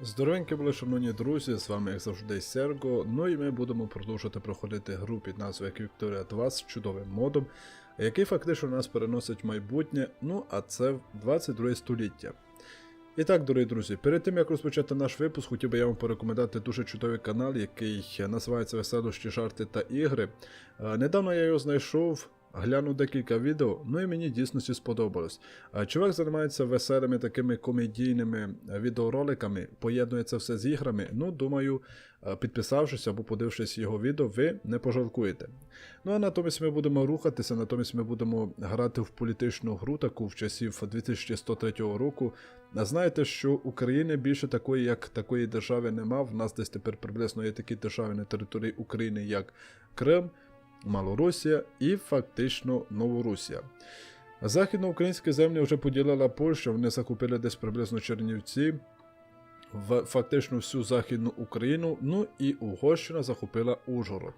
Здоровенькі були, шановні друзі, з вами як завжди Серго. Ну і ми будемо продовжувати проходити гру під назвою Victoria 2 з чудовим модом, який фактично нас переносить в майбутнє, ну а це в 22 століття. І так, дорогі друзі, перед тим як розпочати наш випуск, хотів би я вам порекомендувати дуже чудовий канал, який називається Веселощі, жарти та ігри. Е, Недавно я його знайшов. Глянув декілька відео, ну і мені дійсності сподобалось. А Чувак займається веселими такими комедійними е, відеороликами, поєднує це все з іграми. Ну, думаю, е, підписавшись або подивившись його відео, ви не пожалкуєте. Ну а натомість ми будемо рухатися, натомість ми будемо грати в політичну гру таку в часів 2103 року. Знаєте, що України більше такої, як такої держави нема. В нас десь тепер приблизно є такі держави на території України, як Крим. Малоросія і фактично Новорусія. Західноукраїнські землі вже поділила Польща, вони захопили десь приблизно Чернівці, в фактично всю Західну Україну, ну і Угорщина захопила Ужгород.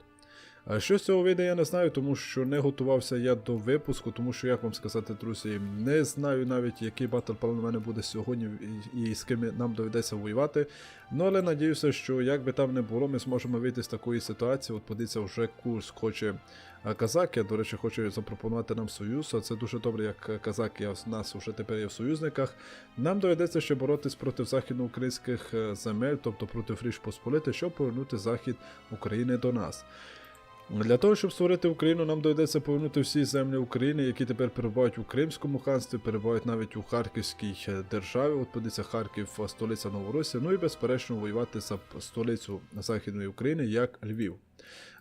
Що з цього вийде, я не знаю, тому що не готувався я до випуску, тому що, як вам сказати, друзі, не знаю навіть, який батл план у мене буде сьогодні і, з ким нам доведеться воювати. Ну, але надіюся, що як би там не було, ми зможемо вийти з такої ситуації. От подивіться, вже курс хоче а, Казакія, до речі, хоче запропонувати нам союз. А це дуже добре, як Казакія в нас вже тепер є в союзниках. Нам доведеться ще боротись проти західноукраїнських е, земель, тобто проти Фріш Посполити, щоб повернути захід України до нас. Для того, щоб створити Україну, нам доведеться повернути всі землі України, які тепер перебувають у Кримському ханстві, перебувають навіть у Харківській е, державі. От подивіться, Харків, столиця Новоросія. Ну і безперечно воювати за столицю Західної України як Львів.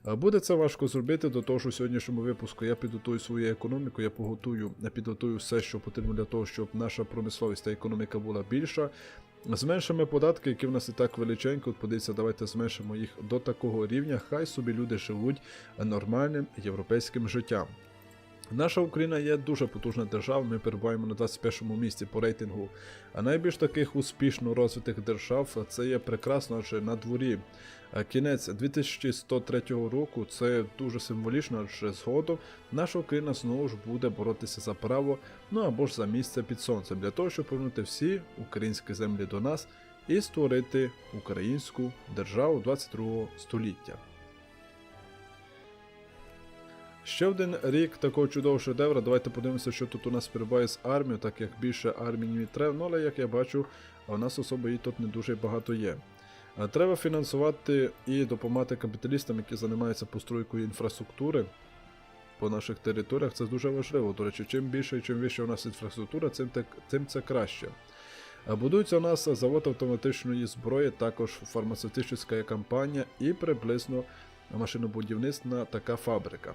Е, Буде це важко зробити до того, що в сьогоднішньому випуску я підготую свою економіку, я поготую, підготую все, що потрібно для того, щоб наша промисловість та економіка була більша. Зменшимо податки, які в нас і так величенько. Подивіться, давайте зменшимо їх до такого рівня. Хай собі люди живуть нормальним європейським життям. Наша Україна є дуже потужна держава. Ми перебуваємо на 21 місці по рейтингу. А найбільш таких успішно розвитих держав це є прекрасно, адже на дворі е, кінець 2103 року. Це дуже символічно, адже згодом наша Україна знову ж буде боротися за право, ну або ж за місце під сонцем, для того, щоб повернути всі українські землі до нас і створити українську державу 22 століття. Ще один рік такого чудового шедевра. Давайте подивимося, що тут у нас перебуває з армією, так як більше армії не треба. Ну, але як я бачу, у нас особо її тут не дуже багато є. Треба фінансувати і допомагати капіталістам, які займаються постройкою інфраструктури по наших територіях. Це дуже важливо. До речі, чим більше і чим вища у нас інфраструктура, тим, так- це краще. Будується у нас завод автоматичної зброї, також фармацевтична компанія і приблизно машинобудівництва така фабрика.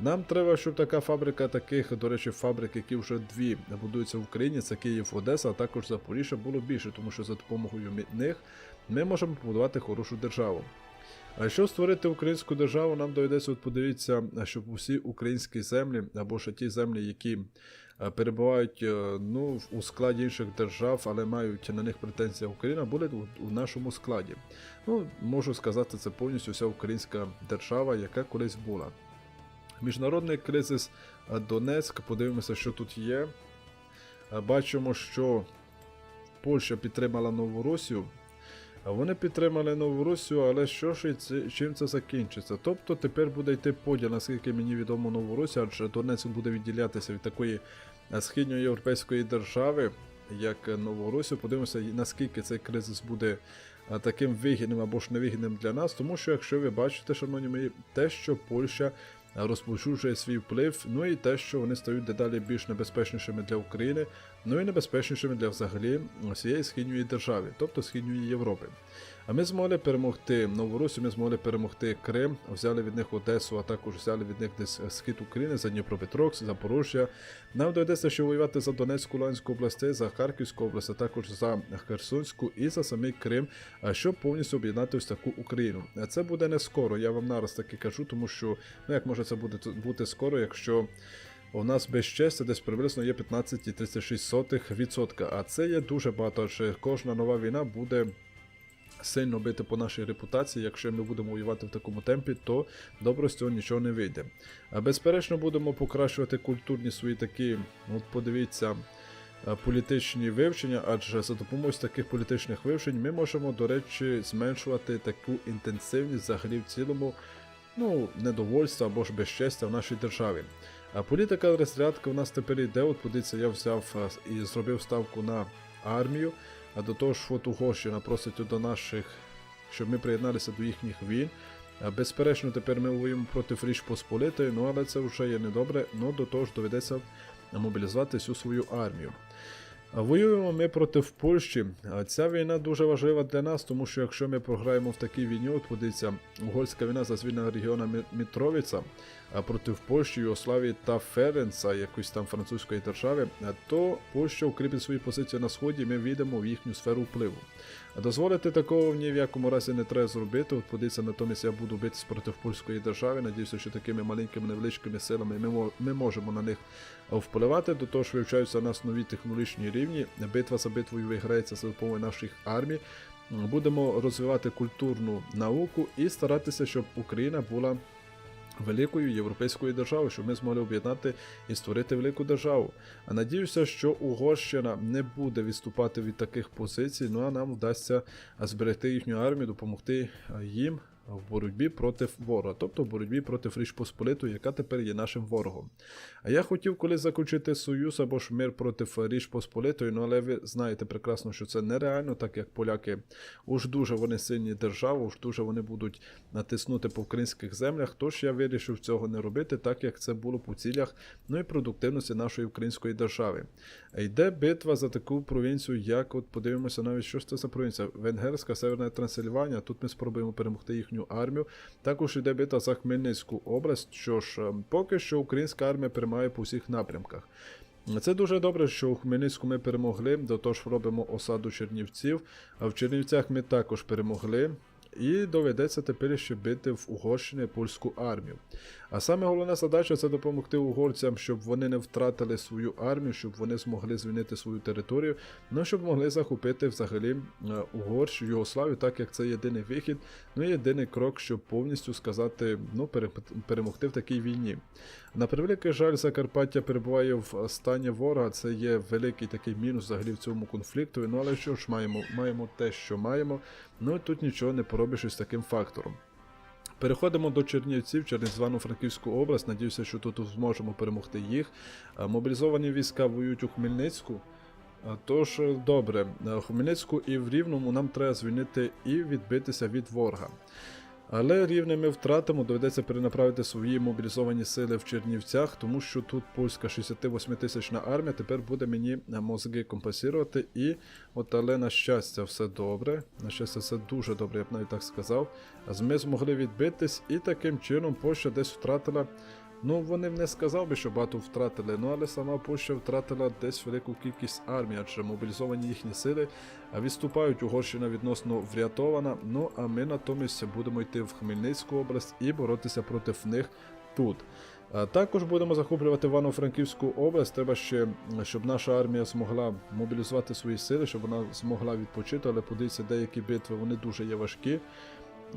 Нам треба, щоб така фабрика, таких, до речі, фабрик, які вже дві будуються в Україні, це Київ, Одеса, а також Запоріжжя, було більше, тому що за допомогою них ми можемо побудувати хорошу державу. А щоб створити українську державу, нам доведеться, от подивіться, щоб усі українські землі, або ж ті землі, які перебувають е, ну, у складі інших держав, але мають на них претензії Україна, були у, нашому складі. Ну, можу сказати, це повністю вся українська держава, яка колись була. Міжнародний кризис е, Донецьк, подивимося, що тут є. Е, Бачимо, що Польща підтримала Новоросію. Вони підтримали Новоросію, але що ж і чим це закінчиться? Тобто тепер буде йти поділ, наскільки мені відомо Новоросія, адже Донецьк буде відділятися від такої е, східноєвропейської держави, як е, Новоросія. Подивимося, наскільки цей кризис буде е, таким вигідним або ж невигідним для нас. Тому що, якщо ви бачите, шановні мої, те, що Польща розповсюджує свій вплив, ну і те, що вони стають дедалі більш небезпечнішими для України, ну і небезпечнішими для взагалі всієї східної держави, тобто східної Європи. А ми змогли перемогти Новоросію, ми змогли перемогти Крим, взяли від них Одесу, а також взяли від них десь схід України, за Дніпропетровськ, Запорожжя. Нам доведеться ще воювати за Донецьку, Луганську області, за Харківську область, а також за Херсонську і за самий Крим, щоб повністю об'єднати ось таку Україну. Це буде не скоро, я вам нараз таки кажу, тому що ну як може це буде бути скоро, якщо. У нас без честі десь приблизно є 15,36%, а це є дуже багато, адже кожна нова війна буде сильно бити по нашій репутації. Якщо ми будемо воювати в такому темпі, то добре з цього нічого не вийде. Безперечно, будемо покращувати культурні свої такі, от подивіться. е, політичні вивчення, адже за допомогою таких політичних вивчень ми можемо, до речі, зменшувати таку інтенсивність взагалі в цілому ну, недовольства або ж безчестя в нашій державі. А політика розрядка у нас тепер йде. От подивіться, я взяв е, і зробив ставку на армію. А до того ж, от Угорщина просить до наших, щоб ми приєдналися до їхніх війн. Безперечно, тепер ми воюємо проти Річ Посполитої, ну але це вже є недобре, ну до того ж доведеться мобілізувати всю свою армію. Воюємо ми проти Польщі. Ця війна дуже важлива для нас, тому що якщо ми програємо в такій війні, от подивіться, угорська війна за звільнення регіону Мі- Мітровіця проти Польщі, Югославії та Ференца, якоїсь там французької держави, то Польща укріпить свої позиції на сході, ми війдемо в їхню сферу впливу. Дозволити такого ні в якому разі не треба зробити. От подивіться, натомість я буду битись проти польської держави. Надіюся, що такими маленькими невеличкими силами ми, ми можемо на них впливати. До того ж вивчаються у нас нові технологічні рівні. Битва за битвою виграється за допомогою наших армій. Будемо розвивати культурну науку і старатися, щоб Україна була великою європейською державою, щоб ми змогли об'єднати і створити велику державу. А надіюся, що Угорщина не буде відступати від таких позицій, ну а нам вдасться зберегти їхню армію, допомогти е, їм в боротьбі проти ворога, тобто в боротьбі проти Річ Посполитої, яка тепер є нашим ворогом. А я хотів колись заключити союз або ж мир проти Річ Посполитої, ну але ви знаєте прекрасно, що це нереально, так як поляки уж дуже вони сильні держави, уж дуже вони будуть натиснути по українських землях. Тож я вирішив цього не робити, так як це було по цілях ну і продуктивності нашої української держави. Йде битва за таку провінцію, як от подивимося навіть, що ж це за провінція. Венгерська Северна Трансильванія. Тут ми спробуємо перемогти їхню армію. Також йде бита за Хмельницьку область. Що ж, ем, поки що українська армія перемагає по всіх напрямках. Це дуже добре, що у Хмельницьку ми перемогли, до того ж робимо осаду Чернівців. А в Чернівцях ми також перемогли. І доведеться тепер ще бити в Угорщині польську армію. А саме головна задача це допомогти угорцям, щоб вони не втратили свою армію, щоб вони змогли звільнити свою територію, ну щоб могли захопити взагалі е, Угорщину, Югославію, так як це єдиний вихід, ну і єдиний крок, щоб повністю сказати, ну пере- перемогти в такій війні. На превеликий жаль, Закарпаття перебуває в стані ворога. Це є великий такий мінус взагалі в цьому конфлікту. Ну але що ж маємо? Маємо те, що маємо. Ну і тут нічого не поробиш із таким фактором. Переходимо до Чернівців через Івано-Франківську область. Надіюся, що тут зможемо перемогти їх. Е, Мобілізовані війська воюють у Хмельницьку. Е, Тож, е, добре, Хмельницьку і в Рівному нам треба звільнити і відбитися від ворога. Але рівними втратами доведеться перенаправити свої мобілізовані сили в Чернівцях, тому що тут польська 68 тисячна армія тепер буде мені е, мозги компенсувати. І от, але на щастя, все добре. На щастя, все дуже добре, я б навіть так сказав. Ми змогли відбитись, і таким чином Польща десь втратила. Ну, вони б не сказав би, що багато втратили, ну але сама Польща втратила десь велику кількість армій, адже мобілізовані їхні сили відступають Угорщина відносно врятована. Ну а ми натомість будемо йти в Хмельницьку область і боротися проти них тут. Також будемо захоплювати Івано-Франківську область. Треба ще, щоб наша армія змогла мобілізувати свої сили, щоб вона змогла відпочити, але подивіться, деякі битви вони дуже є важкі.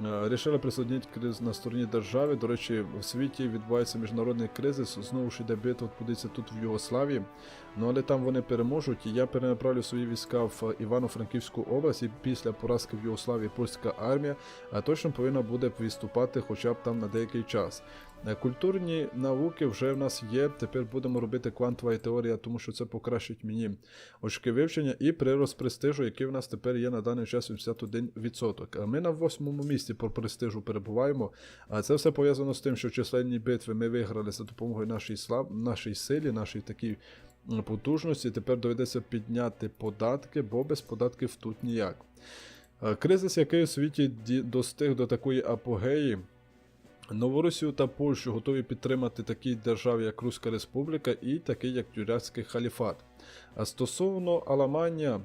Е, Рішили присоединити криз на стороні держави. До речі, в світі відбувається міжнародний кризис. Знову ж іде битва, от тут в Югославії. Ну але там вони переможуть, і я перенаправлю свої війська в Івано-Франківську область. І після поразки в Югославії польська армія а точно повинна буде виступати, хоча б там на деякий час. Е, Культурні науки вже в нас є. Тепер будемо робити квантова теорія, тому що це покращить мені очки вивчення і прирост престижу, який в нас тепер є на даний час 81%. А ми на восьмому місці по престижу перебуваємо. А це все пов'язано з тим, що численні битви ми виграли за допомогою нашої слав... нашій силі, нашій такій потужності. Тепер доведеться підняти податки, бо без податків тут ніяк. Е, Кризис, який у світі достиг до такої апогеї, Новоросію та Польщу готові підтримати такі держави, як Руська Республіка і такий, як Тюркський халіфат. А стосовно Аламання,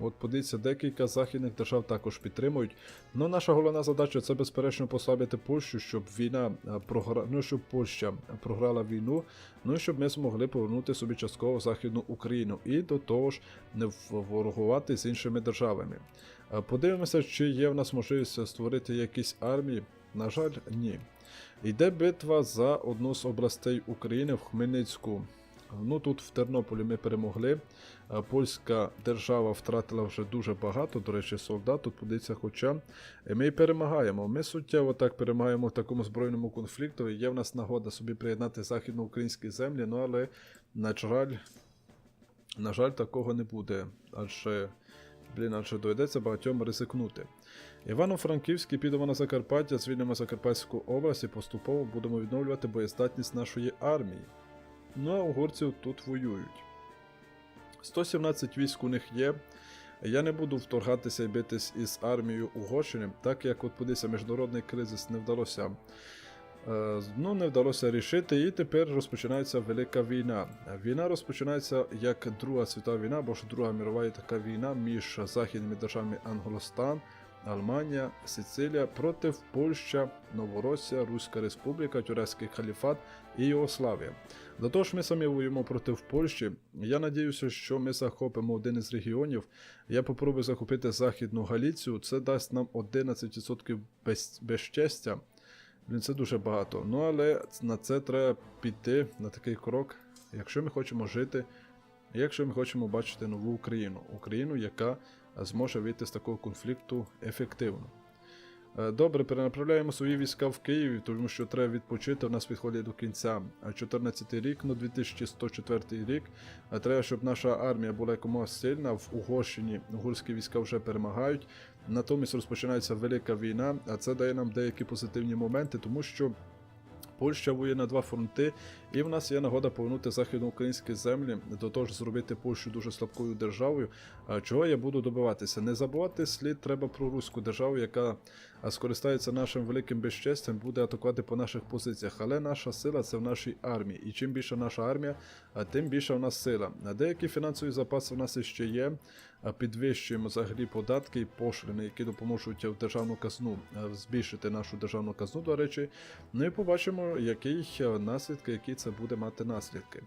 от подивіться, декілька західних держав також підтримують. Ну, наша головна задача це безперечно послабити Польщу, щоб війна програ... ну, щоб Польща програла війну, ну і щоб ми змогли повернути собі частково Західну Україну і до того ж не ворогувати з іншими державами. Подивимося, чи є в нас можливість створити якісь армії. На жаль, ні. Йде битва за одну з областей України в Хмельницьку Ну тут в Тернополі ми перемогли. Польська держава втратила вже дуже багато, до речі, солдат. Тут подивіться, хоча ми перемагаємо. Ми суттєво так перемагаємо в такому збройному конфлікту. Є в нас нагода собі приєднати західноукраїнські землі, ну але, на жаль, на жаль, такого не буде. Адже, блін, адже доведеться багатьом ризикнути. Івано-Франківський підемо на Закарпаття, звільнимо Закарпатську область і поступово будемо відновлювати боєздатність нашої армії. Ну а угорці тут воюють. 117 військ у них є. Я не буду вторгатися і битись із армією Угорщини, так як от подивися, міжнародний кризис не вдалося. е, Ну, не вдалося рішити, і тепер розпочинається велика війна. Війна розпочинається як Друга світова війна, або ж Друга мірова така війна між західними державами Англостан, Алманія, Сицилія проти Польща, Новоросія, Руська Республіка, Тюркський халіфат і Югославія. До того ж, ми самі воюємо проти Польщі. Я надіюся, що ми захопимо один із регіонів. Я попробую захопити Західну Галіцію. Це дасть нам 11% без, безчестя. Блін, це дуже багато. Ну але на це треба піти на такий крок, якщо ми хочемо жити, якщо ми хочемо бачити нову Україну, Україну, яка зможе вийти з такого конфлікту ефективно. Е, Добре, перенаправляємо свої війська в Київ, тому що треба відпочити. У нас підходить до кінця 14 рік, ну 2104 рік. Треба, щоб наша армія була якомога сильна. В Угорщині угорські війська вже перемагають. Натомість розпочинається велика війна, а це дає нам деякі позитивні моменти, тому що. Польща воює на два фронти, і в нас є нагода повернути західноукраїнські землі, до того ж зробити Польщу дуже слабкою державою. Чого я буду добиватися? Не забувати слід треба про руську державу, яка скористається нашим великим безчестям, буде атакувати по наших позиціях. Але наша сила це в нашій армії. І чим більша наша армія, тим більша в нас сила. Деякі фінансові запаси в нас іще є. Підвищуємо взагалі податки і пошлини, які допоможуть в державну казну збільшити нашу державну казну, до речі. Ну і побачимо, е, наслідки, які це буде мати наслідки.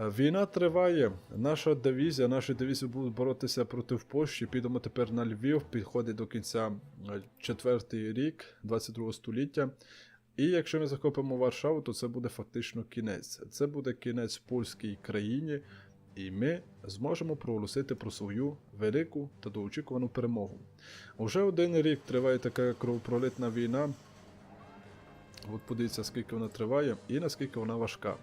Е, Війна триває. Наша дивізія, наші дивізії будуть боротися проти Польщі. Підемо тепер на Львів, підходить до кінця е, четвертий рік 22 століття. І якщо ми захопимо Варшаву, то це буде фактично кінець. Це буде кінець польській країні, і ми зможемо проголосити про свою велику та довгоочікувану перемогу. Уже один рік триває така кровопролитна війна. От подивіться, скільки вона триває і наскільки вона важка.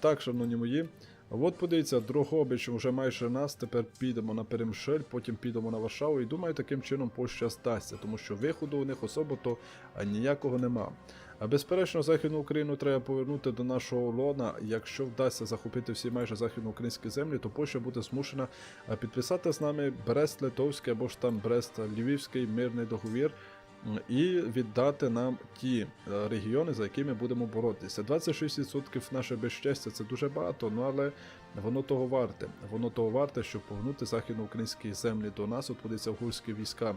Так, шановні мої. От подивіться, Дрогобич вже майже нас. Тепер підемо на Перемшель, потім підемо на Варшаву. І думаю, таким чином Польща здасться, тому що виходу у них особо то ніякого нема. А безперечно, Західну Україну треба повернути до нашого лона. Якщо вдасться захопити всі майже західноукраїнські землі, то Польща буде змушена підписати з нами Брест-Литовський або ж там Брест-Львівський мирний договір. І віддати нам ті е, регіони, за які ми будемо боротися. 26% наше безчестя це дуже багато, ну але воно того варте. Воно того варте, щоб повернути західноукраїнські землі до нас. От подивіться, угорські війська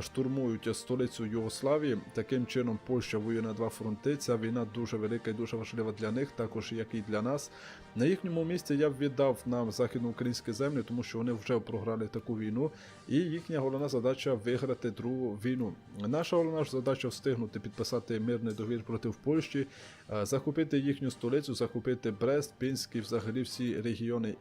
штурмують столицю Югославії. Таким чином Польща воює на два фронти. Ця війна дуже велика і дуже важлива для них, також як і для нас. На їхньому місці я б віддав нам західноукраїнські землі, тому що вони вже програли таку війну, і їхня головна задача виграти другу війну. Наша головна задача встигнути підписати мирний договір проти Польщі, захопити їхню столицю, захопити Брест, Пінськ і взагалі всі регіони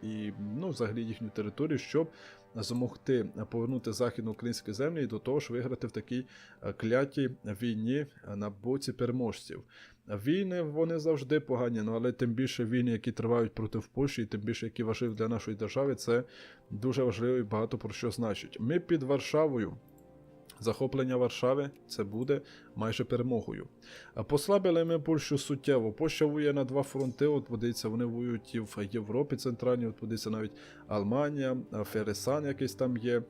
і ну, взагалі їхню територію, щоб змогти повернути західноукраїнські землі і до того ж виграти в такій е, клятій війні е, на боці переможців. Війни вони завжди погані, ну але тим більше війни, які тривають проти Польщі, і тим більше які важливі для нашої держави, це дуже важливо і багато про що значить. Ми під Варшавою. Захоплення Варшави це буде майже перемогою. Послабили ми Польщу суттєво. Польща воює на два фронти. От подивіться, вони воюють і в Європі центральній, от подивіться навіть Алманія, Фересан якийсь там є.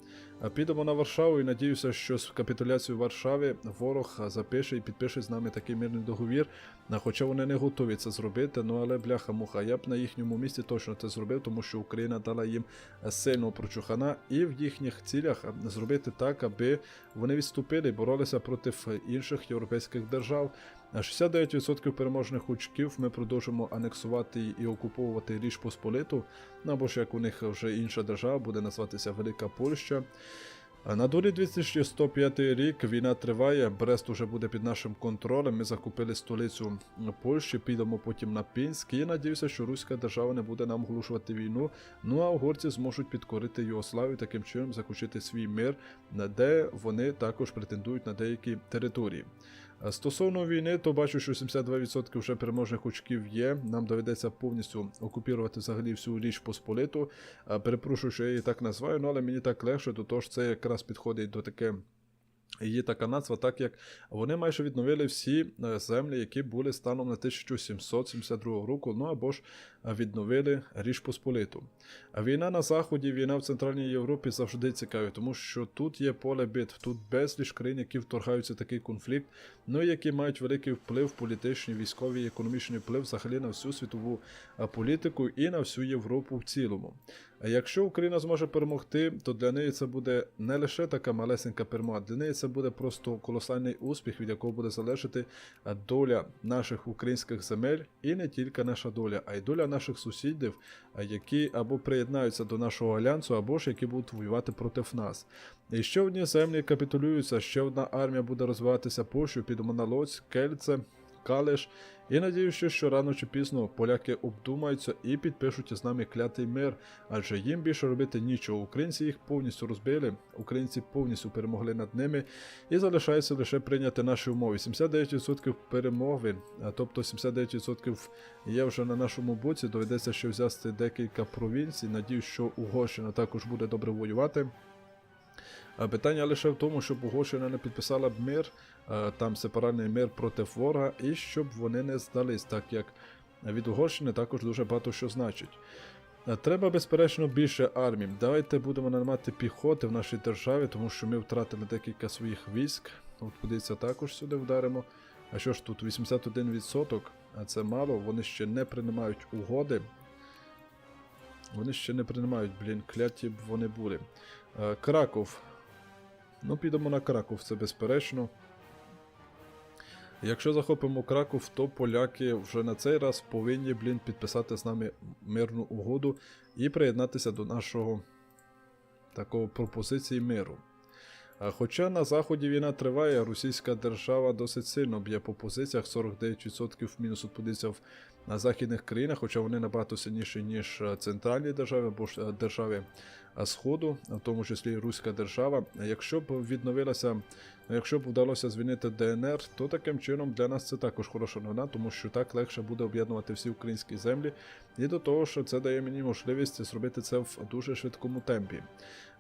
Підемо на Варшаву і надіюся, що з капітуляцією Варшави ворог запише і підпише з нами такий мирний договір. Хоча вони не готові це зробити, ну але бляха-муха, я б на їхньому місці точно це зробив, тому що Україна дала їм сильного прочухана, і в їхніх цілях зробити так, аби вони відступили боролися проти інших європейських держав. 69% переможних очків ми продовжимо анексувати і окуповувати Річ Посполиту, ну або ж як у них вже інша держава буде називатися Велика Польща. На дворі 2105 рік війна триває. Брест уже буде під нашим контролем. Ми захопили столицю Польщі, підемо потім на Пінськ. І надіюся, що руська держава не буде нам оголошувати війну. Ну а угорці зможуть підкорити Югославію, таким чином заключити свій мир, де вони також претендують на деякі території. А Стосовно війни, то бачу, що 72% вже переможних очків є. Нам доведеться повністю окупірувати взагалі всю річ Посполиту. Перепрошую, що я її так називаю, ну, але мені так легше, до того ж це якраз підходить до таке. Є така назва, так як вони майже відновили всі е, землі, які були станом на 1772 року, ну або ж е, відновили Річ Посполиту. Війна на Заході, війна в Центральній Європі завжди цікаві, тому що тут є поле битв, тут безліч країн, які вторгаються в такий конфлікт, ну які мають великий вплив, політичний, військовий, економічний вплив взагалі на всю світову е, політику і на всю Європу в цілому. Якщо Україна зможе перемогти, то для неї це буде не лише така малесенька перемога, для неї це буде просто колосальний успіх, від якого буде залежати е, доля наших українських земель, і не тільки наша доля, а й доля наших сусідів, е, які або приєднаються до нашого альянсу, або ж які будуть воювати проти нас. І ще одні землі капітулюються, ще одна армія буде розвиватися Польщею, підемо на Лоць, Кельце. Калиш, і надіюся, що рано чи пізно поляки обдумаються і підпишуть із нами клятий мир, адже їм більше робити нічого. Українці їх повністю розбили, українці повністю перемогли над ними, і залишається лише прийняти наші умови. 79% перемоги, тобто 79% є вже на нашому боці. Доведеться ще взяти декілька провінцій. Надіюсь, що Угорщина також буде добре воювати. А Питання лише в тому, щоб Угорщина не підписала б мир, е, там сепаральний мир проти ворога, і щоб вони не здались, так як від Угорщини також дуже багато що значить. Е, Треба, безперечно, більше армій. Давайте будемо наймати піхоти в нашій державі, тому що ми втратили декілька своїх військ. От подивіться, також сюди вдаримо. А що ж тут, 81%, а це мало, вони ще не приймають угоди. Вони ще не приймають, блін, кляті б вони були. Е, Краков. Ну, підемо на Краков, це безперечно. Якщо захопимо Краков, то поляки вже на цей раз повинні, блін, підписати з нами мирну угоду і приєднатися до нашого такого пропозиції миру. А Хоча на заході війна триває, російська держава досить сильно б'є по позиціях, 49% мінус от на західних країнах, хоча вони набагато сильніші, ніж е, центральні держави або ж е, держави е, Сходу, в тому числі Руська держава. Якщо б відновилася, якщо б вдалося звільнити ДНР, то таким чином для нас це також хороша новина, тому що так легше буде об'єднувати всі українські землі, і до того, що це дає мені можливість зробити це в дуже швидкому темпі.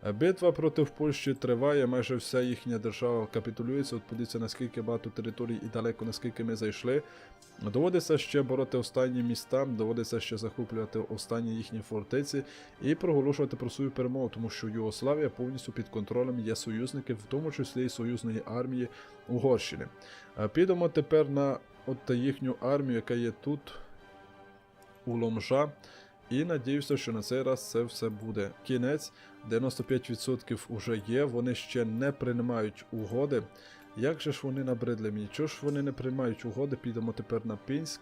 Битва проти Польщі триває, майже вся їхня держава капітулюється. От подивіться, наскільки багато територій і далеко наскільки ми зайшли. Доводиться ще бороти останні міста, доводиться ще захоплювати останні їхні фортеці і проголошувати про свою перемогу, тому що Югославія повністю під контролем є союзників, в тому числі і союзної армії Угорщини. Підемо тепер на от їхню армію, яка є тут, у Ломжа. І надіюся, що на цей раз це все буде кінець. 95% уже є, вони ще не приймають угоди. Як же ж вони набридли мені? Чого ж вони не приймають угоди? Підемо тепер на Пінськ.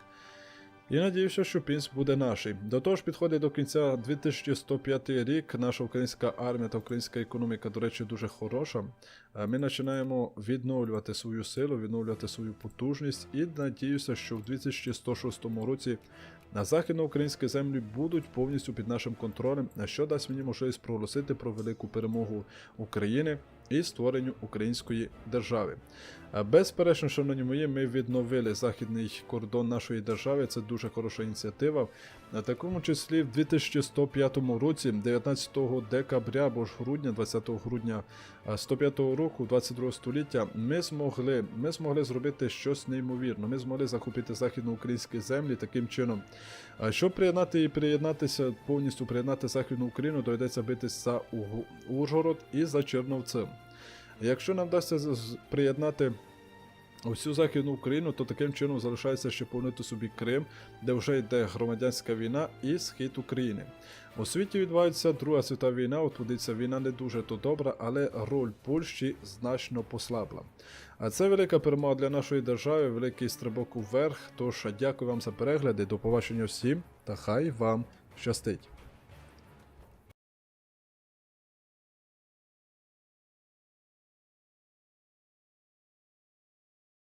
І надіюся, що Пінськ буде наший. До того ж, підходить до кінця 2105 рік. Наша українська армія та українська економіка, до речі, дуже хороша. Е, Ми починаємо відновлювати свою силу, відновлювати свою потужність. І надіюся, що в 2106 році на західноукраїнські землі будуть повністю під нашим контролем, що дасть мені можливість проголосити про велику перемогу України і створенню української держави. А Безперечно, шановні мої, ми відновили західний кордон нашої держави. Це дуже хороша ініціатива. На такому числі в 2105 році, 19 декабря або ж грудня, 20 грудня а, 105 року, 22 століття, ми змогли, ми змогли зробити щось неймовірне. Ми змогли захопити західноукраїнські землі таким чином. Щоб приєднати і приєднатися, повністю приєднати Західну Україну, доведеться битися за Ужгород і за Черновцем. Якщо нам вдасться приєднати всю Західну Україну, то таким чином залишається ще повнити собі Крим, де вже йде громадянська війна і схід України. У світі відбувається Друга світова війна, от водиться війна не дуже то добра, але роль Польщі значно послабла. А це велика перемога для нашої держави, великий стрибок уверх. Тож дякую вам за перегляди, до побачення всім та хай вам щастить.